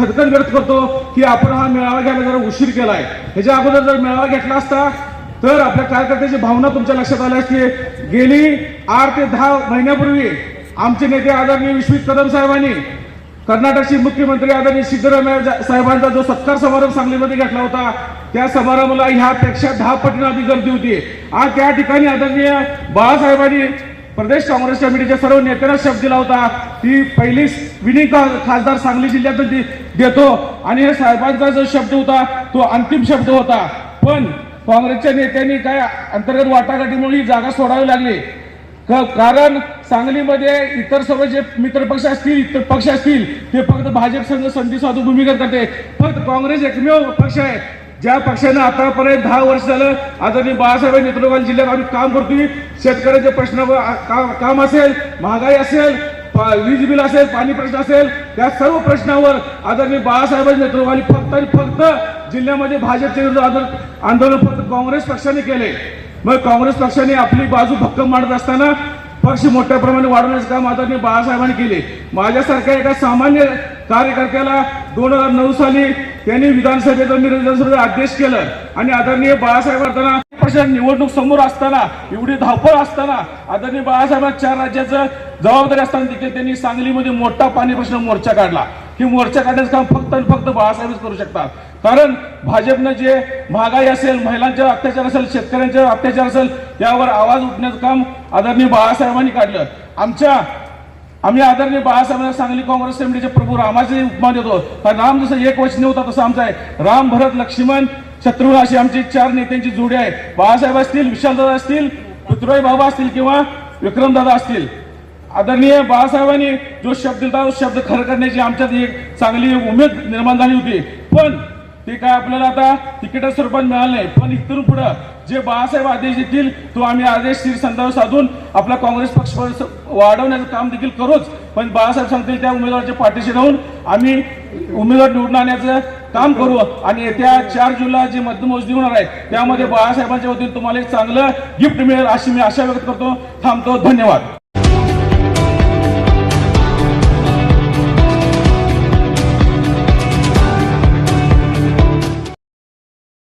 खटखट व्यक्त करतो की आपण हा मेळावा घ्यायला जरा उशीर केलाय. ह्याच्या अगोदर जर मेळावा घेतला असता तर आपल्या कार्यकर्त्याची भावना तुमच्या लक्षात आल्या असती गेली आठ ते दहा महिन्यापूर्वी आमचे नेते आदरणीय विश्वित कदम साहेबांनी कर्नाटकचे मुख्यमंत्री आदरणीय सिद्धरामय्या साहेबांचा जो सत्कार समारंभ सांगलीमध्ये घेतला होता त्या समारंभाला ह्यापेक्षा दहा पटीने अधिक गर्दी होती. आज त्या ठिकाणी आदरणीय बाळासाहेबांनी प्रदेश काँग्रेस कमिटीच्या सर्व नेत्यांना शब्द दिला होता. ही पहिली विनिंग खासदार सांगली जिल्ह्यातून देतो. आणि हे साहेबांचा जो शब्द होता तो अंतिम शब्द होता. पण काँग्रेसच्या नेत्यांनी काय अंतर्गत वाटाघाटीमुळे ही जागा सोडावी लागली. कारण सांगलीमध्ये इतर सर्व जे मित्रपक्ष असतील इतर पक्ष असतील ते फक्त भाजप संघ संधी साधू भूमिका करते. फक्त काँग्रेस एकमेव पक्ष आहे. ज्या पक्षानं आतापर्यंत दहा वर्ष झालं आदरणीय बाळासाहेब नेतृत्वाखाली जिल्ह्यात आम्ही काम करतोय. शेतकऱ्याचे प्रश्न काम काम असेल महागाई असेल पा- वीज बिल असेल पाणी प्रश्न असेल त्या सर्व प्रश्नावर आदरणीय बाळासाहेबांच्या नेतृत्वाखाली फक्त आणि फक्त जिल्ह्यामध्ये भाजपचे विरुद्ध आंदोलन फक्त काँग्रेस पक्षाने केले. मग काँग्रेस पक्षाने आपली बाजू भक्कम मांडत असताना पक्ष मोठ्या प्रमाणे वाढवण्याचं काम आदरणीय बाळासाहेबांनी केले. माझ्यासारख्या एका सामान्य कार्यकर्त्याला दोन हजार नऊ साली त्यांनी विधानसभेचं मी विधानसभेचा अध्यक्ष केलं. आणि आदरणीय बाळासाहेब असताना निवडणूक समोर असताना एवढी धावपळ असताना आदरणीय बाळासाहेबांना चार राज्याचं जबाबदारी असताना देखील त्यांनी सांगलीमध्ये मोठा पाणी प्रश्न मोर्चा काढला. ही मोर्चा काढण्याचं काम फक्त आणि फक्त बाळासाहेबच करू शकतात. कारण भाजपनं जे महागाई असेल महिलांच्या अत्याचार असेल शेतकऱ्यांच्या अत्याचार असेल त्यावर आवाज उठण्याचं काम आदरणीय बाळासाहेबांनी काढलं. आमच्या आम्ही आदरणीय बाळासाहेबांना सांगली काँग्रेस कमिटीचे प्रभू रामाचे उपमान देतो. कारण राम जसं एक वचने होता तसं आमचा आहे. राम भरत लक्ष्मण शत्रुघ्न अशी आमची चार नेत्यांची जोडी आहे. बाळासाहेब असतील विशालदादा असतील पृथ्वीराज बाबा असतील किंवा विक्रमदादा असतील. आदरणीय बाळासाहेबांनी जो शब्द दिला तो शब्द खरं करण्याची आमच्यात एक चांगली उमेद निर्माण झाली होती. पण ते काय आपल्याला आता तिकिटा स्वरूपात मिळालं नाही. पण इथून पुढं जे बाळासाहेब आदेश देतील तो आम्ही आदेश संदर्भ साधून आपला काँग्रेस पक्ष वाढवण्याचं काम देखील करूच. पण बाळासाहेब सांगतील त्या उमेदवाराच्या पाठीशी राहून आम्ही उमेदवार निवडून आणण्याचं काम करू आणि येत्या चार जुलै जी मतमोजणी होणार आहे त्यामध्ये बाळासाहेबांच्या वतीने तुम्हाला एक चांगलं गिफ्ट मिळेल अशी मी आशा व्यक्त करतो. थांबतो. धन्यवाद.